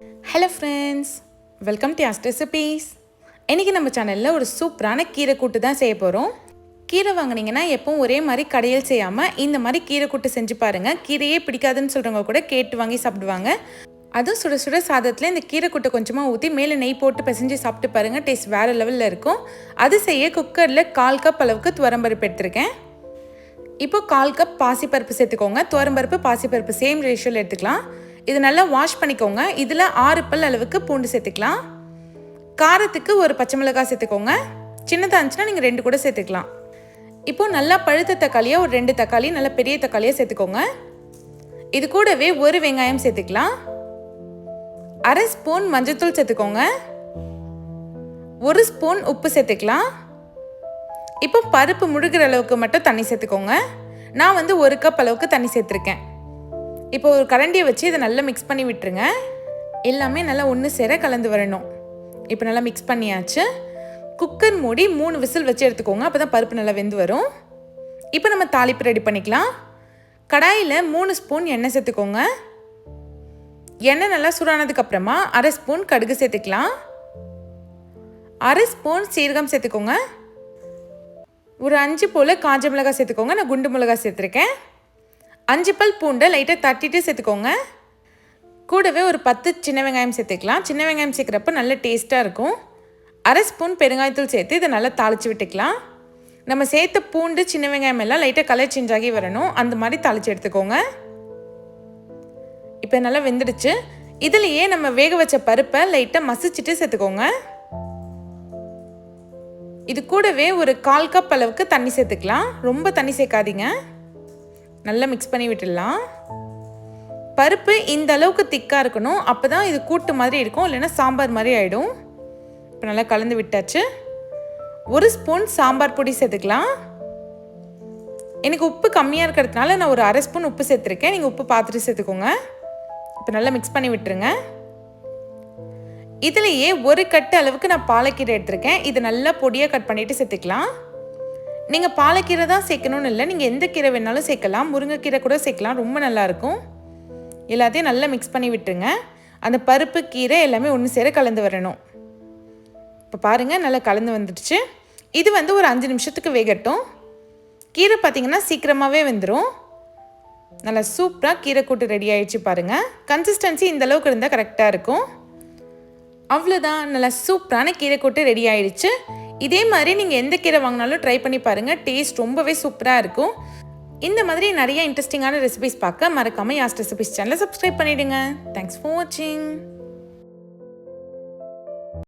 Hello friends welcome to அஸ்ட் recipes இன்றைக்கி நம்ம சேனலில் ஒரு சூப்பரான கீரை கூட்டு தான் செய்ய போகிறோம் கீரை வாங்குனீங்கன்னா எப்பவும் ஒரே மாதிரி கடையில் செய்யாமல் இந்த மாதிரி கீரை கூட்டு செஞ்சு பாருங்கள் கீரையே பிடிக்காதுன்னு சொல்கிறவங்க கூட கேட்டு வாங்கி சாப்பிடுவாங்க. அதுவும் சுட சுட சாதத்தில் இந்த கீரை கூட்டை கொஞ்சமாக ஊற்றி மேலே நெய் போட்டு பிசைஞ்சு சாப்பிட்டு பாருங்கள் டேஸ்ட் வேறு லெவலில் இருக்கும். அது செய்ய குக்கரில் கால் கப் அளவுக்கு துவரம்பருப்பு எடுத்திருக்கேன். இப்போ கால் கப் பாசிப்பருப்பு சேர்த்துக்கோங்க. துவரம்பருப்பு பாசிப்பருப்பு சேம் ரேஷியோவில் எடுத்துக்கலாம். இது நல்லா வாஷ் பண்ணிக்கோங்க. இதில் ஆறு பல் அளவுக்கு பூண்டு சேர்த்துக்கலாம். காரத்துக்கு ஒரு பச்சை மிளகாய் சேர்த்துக்கோங்க. சின்னதாக இருந்துச்சுன்னா நீங்கள் ரெண்டு கூட சேர்த்துக்கலாம். இப்போது நல்லா பழுத்த தக்காளியாக ஒரு ரெண்டு தக்காளி நல்லா பெரிய தக்காளியாக சேர்த்துக்கோங்க. இது கூடவே ஒரு வெங்காயம் சேர்த்துக்கலாம். அரை ஸ்பூன் மஞ்சள்தூள் சேர்த்துக்கோங்க. ஒரு ஸ்பூன் உப்பு சேர்த்துக்கலாம். இப்போ பருப்பு முழுகிற அளவுக்கு மட்டும் தண்ணி சேர்த்துக்கோங்க. நான் வந்து ஒரு கப் அளவுக்கு தண்ணி சேர்த்துருக்கேன். இப்போ ஒரு கரண்டியை வச்சு இதை நல்லா மிக்ஸ் பண்ணி விட்டுருங்க. எல்லாமே நல்லா ஒன்று சேர கலந்து வரணும். இப்போ நல்லா மிக்ஸ் பண்ணியாச்சு. குக்கர் மூடி மூணு விசில் வச்சு எடுத்துக்கோங்க. அப்போ தான் பருப்பு நல்லா வெந்து வரும். இப்போ நம்ம தாளிப்பு ரெடி பண்ணிக்கலாம். கடாயில் மூணு ஸ்பூன் எண்ணெய் சேர்த்துக்கோங்க. எண்ணெய் நல்லா சூடானதுக்கு அப்புறமா அரை ஸ்பூன் கடுகு சேர்த்துக்கலாம். அரை ஸ்பூன் சீரகம் சேர்த்துக்கோங்க. ஒரு அஞ்சு போல் காஞ்ச மிளகாய் சேர்த்துக்கோங்க. நான் குண்டு மிளகாய் சேர்த்துருக்கேன். அஞ்சு பல் பூண்டை லைட்டாக தட்டிட்டு சேர்த்துக்கோங்க. கூடவே ஒரு பத்து சின்ன வெங்காயம் சேர்த்துக்கலாம். சின்ன வெங்காயம் சேர்க்குறப்ப நல்ல டேஸ்ட்டாக இருக்கும். அரை ஸ்பூன் பெருங்காயத்தூள் சேர்த்து இதை நல்லா தாளித்து விட்டுக்கலாம். நம்ம சேர்த்த பூண்டு சின்ன வெங்காயம் எல்லாம் லைட்டாக கலர் சேஞ்ச் ஆகி வரணும். அந்த மாதிரி தாளித்து எடுத்துக்கோங்க. இப்போ நல்லா வெந்துடுச்சு. இதுலேயே நம்ம வேக வச்ச பருப்பை லைட்டாக மசிச்சுட்டு சேர்த்துக்கோங்க. இது கூடவே ஒரு கால் கப் அளவுக்கு தண்ணி சேர்த்துக்கலாம். ரொம்ப தண்ணி சேர்க்காதீங்க. நல்லா மிக்ஸ் பண்ணி விட்டுடலாம். பருப்பு இந்த அளவுக்கு திக்காக இருக்கணும். அப்போ தான் இது கூட்டு மாதிரி இருக்கும். இல்லைன்னா சாம்பார் மாதிரி ஆகிடும் இப்போ நல்லா கலந்து விட்டாச்சு. ஒரு ஸ்பூன் சாம்பார் பொடி சேர்த்துக்கலாம். எனக்கு உப்பு கம்மியாக இருக்கிறதுனால நான் ஒரு அரை ஸ்பூன் உப்பு சேர்த்துருக்கேன். நீங்கள் உப்பு பார்த்துட்டு சேர்த்துக்கோங்க. இப்போ நல்லா மிக்ஸ் பண்ணி விட்டுருங்க. இதுலேயே ஒரு கட்டு அளவுக்கு நான் பாலக்கீரை எடுத்திருக்கேன். இது நல்லா பொடியாக கட் பண்ணிவிட்டு சேர்த்துக்கலாம். நீங்கள் பாலக்கீரை தான் சேர்க்கணும்னு இல்லை நீங்கள் எந்த கீரை வேணாலும் சேர்க்கலாம். முருங்கைக்கீரை கூட சேர்க்கலாம் ரொம்ப நல்லாயிருக்கும் எல்லாத்தையும் நல்லா மிக்ஸ் பண்ணி விட்டுருங்க. அந்த பருப்பு கீரை எல்லாமே ஒன்று சேர கலந்து வரணும். இப்போ பாருங்கள் நல்லா கலந்து வந்துடுச்சு. இது வந்து ஒரு அஞ்சு நிமிஷத்துக்கு வேகட்டும். கீரை பார்த்திங்கன்னா சீக்கிரமாகவே வந்துடும் நல்லா சூப்பராக கீரை கூட்டு ரெடி ஆயிடுச்சு பாருங்கள் கன்சிஸ்டன்சி இந்த அளவுக்கு இருந்தால் கரெக்டாக இருக்கும். அவ்வளோதான் நல்லா சூப்பரான கீரை கூட்டு ரெடி ஆயிடுச்சு. இதே மாதிரி நீங்கள் எந்த கீரை வாங்கினாலும் ட்ரை பண்ணி பாருங்கள் டேஸ்ட் ரொம்பவே சூப்பராக இருக்கும். இந்த மாதிரி நிறைய இன்ட்ரெஸ்டிங்கான ரெசிபிஸ் பார்க்க மறக்காமல் யாஸ்ட் ரெசிபிஸ் சேனலை சப்ஸ்கிரைப் பண்ணிவிடுங்க தேங்க்ஸ் ஃபார் வாட்சிங்